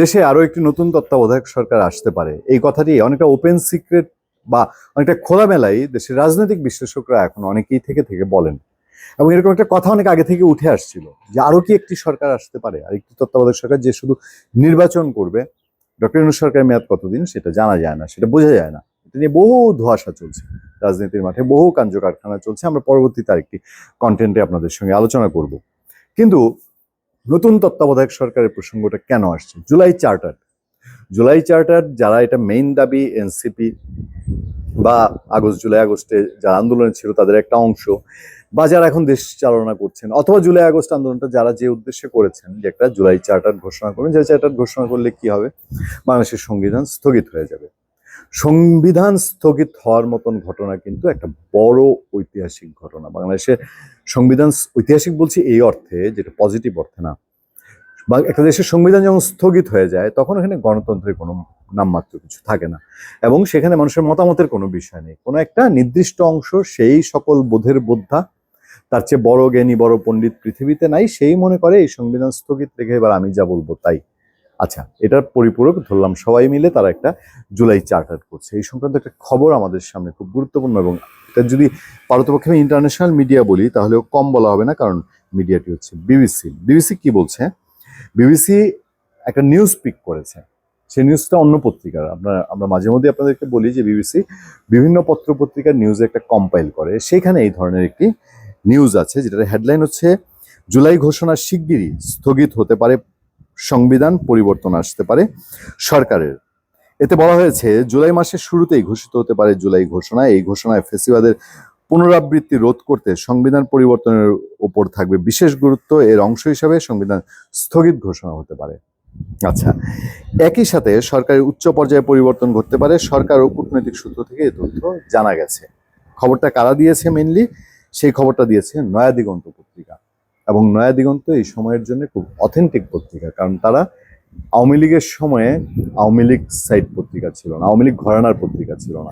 দেশে আরও একটি নতুন তত্ত্বাবধায়ক সরকার আসতে পারে। এই কথাটি অনেকটা ওপেন সিক্রেট বা অনেকটা খোলামেলাই দেশের রাজনৈতিক বিশ্লেষকরা এখন অনেকেই থেকে থেকে বলেন। এবং এরকম একটা কথা অনেক আগে থেকে উঠে আসছিল যে আরও কি একটি সরকার আসতে পারে, আর একটি তত্ত্বাবধায়ক সরকার যে শুধু নির্বাচন করবে, ডক্টর ইউনুস সরকারের মেয়াদ কতদিন সেটা জানা যায় না, সেটা বোঝা যায় না। এটা নিয়ে বহু ধোঁয়াশা চলছে রাজনীতির মাঠে, বহু কার্য কারখানা চলছে। আমরা পরবর্তীতে আরেকটি কন্টেন্টে আপনাদের সঙ্গে আলোচনা করব। কিন্তু নতুন তত্ত্বাবধায়ক সরকারের প্রসঙ্গটা কেন আসছে? জুলাই চার্টার। জুলাই চার্টার যারা এটা মেইন দাবি এনসিপি বা আগস্ট, জুলাই, আগস্টে যারা আন্দোলনে ছিল তাদের একটা অংশ বা যারা এখন দেশ চালনা করছেন অথবা জুলাই, আগস্ট আন্দোলনটা যারা যে উদ্দেশ্যে করেছেন যে একটা জুলাই চার্টার ঘোষণা করবেন যে চার্টার ঘোষণা করলে কি হবে? বাংলাদেশের সংবিধান স্থগিত হয়ে যাবে। সংবিধান স্থগিত হওয়ার মতন ঘটনা কিন্তু একটা বড় ঐতিহাসিক ঘটনা। বাংলাদেশের সংবিধান ঐতিহাসিক বলছি এই অর্থে যেটা পজিটিভ অর্থে না। একটা দেশের সংবিধান যখন স্থগিত হয়ে যায়, তখন এখানে গণতন্ত্রের কোনো নামমাত্র কিছু থাকে না। এবং সেখানে মানুষের মতামতের কোনো বিষয় নেই। কোনো একটা নির্দিষ্ট অংশ সেই সকল বোধের বোদ্ধা, তার চেয়ে বড় জ্ঞানী, বড় পণ্ডিত পৃথিবীতে নাই, সেই মনে করে এই সংবিধান স্থগিত রেখে এবার আমি যা বলব তাই। আচ্ছা এটার পরিপূরক ধরলাম সবাই মিলে তারা একটা জুলাই চার্টার করছে। এই সংক্রান্ত একটা খবর আমাদের সামনে খুব গুরুত্বপূর্ণ এবং এটা যদি পারতপক্ষে আমি ইন্টারন্যাশনাল মিডিয়া বলি, তাহলেও কম বলা হবে না, কারণ মিডিয়াটি হচ্ছে বিবিসি। বিবিসি কি বলছে? বিবিসি একটা নিউজ পিক করেছে। সেই নিউজটা অন্য পত্রিকার। আমরা আমরা মাঝে মধ্যে আপনাদেরকে বলি যে বিবিসি বিভিন্ন পত্র পত্রিকার নিউজে একটা কম্পাইল করে। সেখানে এই ধরনের একটি নিউজ আছে, যেটার হেডলাইন হচ্ছে, জুলাই ঘোষণা শিগগিরই স্থগিত হতে পারে সংবিধান পরিবর্তন আসতে পারে সরকারের। এতে বলা হয়েছে, জুলাই মাসের শুরুতেই ঘোষিত হতে পারে জুলাই ঘোষণা। এই ঘোষণায় ফেসিবাদের পুনরাবৃত্তি রোধ করতে সংবিধান পরিবর্তনের উপর থাকবে বিশেষ গুরুত্ব। এর অংশ হিসাবে সংবিধান স্থগিত ঘোষণা হতে পারে। আচ্ছা একই সাথে সরকারের উচ্চ পর্যায়ে পরিবর্তন ঘটতে পারে। সরকার ও কূটনৈতিক সূত্র থেকে এই তথ্য জানা গেছে। খবরটা কারা দিয়েছে মেনলি সেই খবরটা দিয়েছে নয়া দিগন্ত পত্রিকা। এবং নয়া দিগন্ত এই সময়ের জন্য খুব অথেন্টিক পত্রিকা, কারণ তারা আওয়ামী লীগের সময়ে আওয়ামী লীগ সাইড পত্রিকা ছিল না, আওয়ামী লীগ ঘরানার পত্রিকা ছিল না।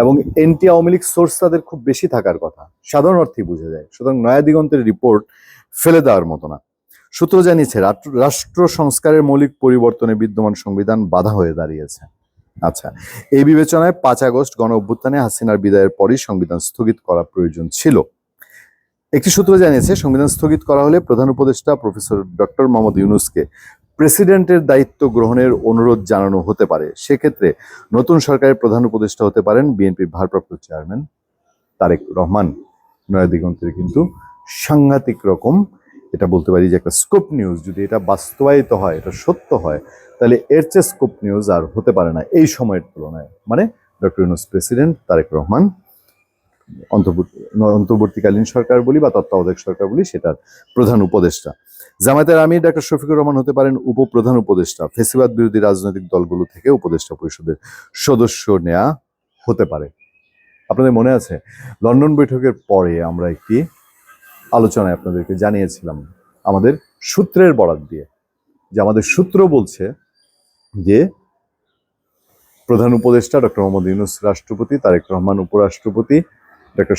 এবং এনটি আওয়ামী লীগ সোর্স তাদের খুব বেশি থাকার কথা। সাধারণ অর্থেই বোঝা যায়। সুতরাং নয়া দিগন্তের রিপোর্ট ফেলে দেওয়ার মতো না। সূত্র জানিয়েছে রাষ্ট্র- সংস্কারের মৌলিক পরিবর্তনে বিদ্যমান সংবিধান বাধা হয়ে দাঁড়িয়েছে। আচ্ছা এই বিবেচনায় পাঁচ আগস্ট গণ অভ্যুত্থানে হাসিনার বিদায়ের পরই সংবিধান স্থগিত করা প্রয়োজন ছিল। একটি সূত্র জানিয়েছে, সংবিধান স্থগিত করা হলে প্রধান উপদেষ্টা প্রফেসর ডক্টর মোহাম্মদ ইউনুসকে প্রেসিডেন্টের দায়িত্ব গ্রহণের অনুরোধ জানানো হতে পারে। সেক্ষেত্রে নতুন সরকারের প্রধান উপদেষ্টা হতে পারেন বিএনপির ভারপ্রাপ্ত চেয়ারম্যান তারেক রহমান। নয়াদিগন্তের কিন্তু সাংঘাতিক রকম এটা বলতে পারি যে একটা স্কোপ নিউজ যদি এটা বাস্তবায়িত হয়, এটা সত্য হয়, তাহলে এর চেয়ে স্কোপ নিউজ আর হতে পারে না এই সময়ের তুলনায়। মানে ডক্টর ইউনুস প্রেসিডেন্ট তারেক রহমান অন্তর্বর্তীকালীন সরকার বলি বা তত্ত্বাবধায়ক সরকার বলি সেটার প্রধান উপদেষ্টা। জামায়াতের আমির, ডাক্তার শফিকুর রহমান হতে পারেন উপপ্রধান উপদেষ্টা। ফেসিবাদ বিরোধী রাজনৈতিক দলগুলো থেকে উপদেষ্টা পরিষদের সদস্য নেওয়া হতে পারে। আপনাদের মনে আছে? লন্ডন বৈঠকের পরে আমরা একটি আলোচনায় আপনাদেরকে জানিয়েছিলাম আমাদের সূত্রের বরাত দিয়ে। যে আমাদের সূত্র বলছে যে প্রধান উপদেষ্টা ডক্টর মোহাম্মদ ইউনুস রাষ্ট্রপতি, তারেক রহমান উপরাষ্ট্রপতি ডক্টর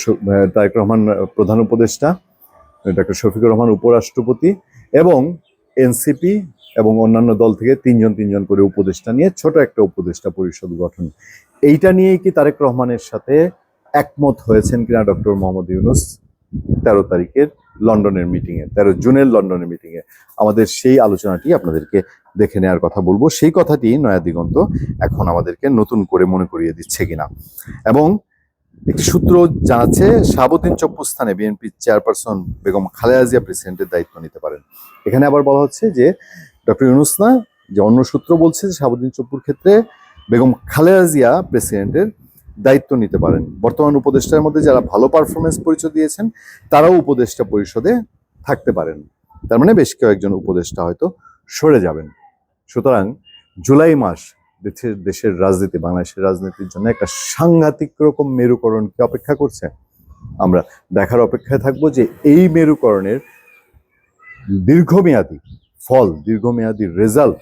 তারেক রহমান প্রধান উপদেষ্টা ডক্টর শফিকুর রহমান উপরাষ্ট্রপতি এবং এনসিপি এবং অন্যান্য দল থেকে তিনজন তিনজন করে উপদেষ্টা নিয়ে ছোট একটা উপদেষ্টা পরিষদ গঠন। এইটা নিয়েই কি তারেক রহমানের সাথে একমত হয়েছেন কিনা ডক্টর মোহাম্মদ ইউনুস? তেরো তারিখের লন্ডনের মিটিংয়ে, তেরো জুনের লন্ডনের মিটিংয়ে। আমাদের সেই আলোচনাটি আপনাদেরকে দেখে নেওয়ার কথা বলব। সেই কথাটি নয়া দিগন্ত এখন আমাদেরকে নতুন করে মনে করিয়ে দিচ্ছে কিনা। এবং একটি সূত্র জানাচ্ছে শাহাবুদ্দিন চপ্পু স্থানে বিএনপি চেয়ারপারসন বেগম খালেদা জিয়া প্রেসিডেন্টের দায়িত্ব নিতে পারেন। এখানে আবার বলা হচ্ছে যে ডক্টর ইউনুস না, যে অন্য সূত্র বলছে যে শাহাবুদ্দিন চপ্পুর ক্ষেত্রে বেগম খালেদা জিয়া প্রেসিডেন্টের দায়িত্ব নিতে পারেন। বর্তমান উপদেষ্টার মধ্যে যারা ভালো পারফরমেন্স পরিচয় দিয়েছেন, তারাও উপদেষ্টা পরিষদে থাকতে পারেন। তার মানে বেশ কয়েকজন উপদেষ্টা হয়তো সরে যাবেন। সুতরাং জুলাই মাস দেশের দেশের রাজনীতি, বাংলাদেশের রাজনীতির জন্য একটা সাংঘাতিক রকম মেরুকরণ কি অপেক্ষা করছে। আমরা দেখার অপেক্ষায় থাকব যে এই মেরুকরণের দীর্ঘমেয়াদী ফল, দীর্ঘমেয়াদী রেজাল্ট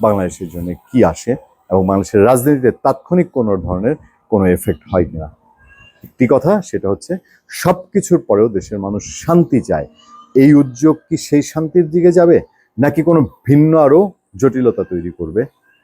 বাংলাদেশের জন্য কি আসে এবং মানুষের রাজনীতিতে তাৎক্ষণিক কোনো ধরনের কোনো এফেক্ট হয় কিনা? একটি কথা, সেটা হচ্ছে সব কিছুর পরেও দেশের মানুষ শান্তি চায়। এই উদ্যোগ কি সেই শান্তির দিকে যাবে নাকি কোনো ভিন্ন আরও জটিলতা তৈরি করবে?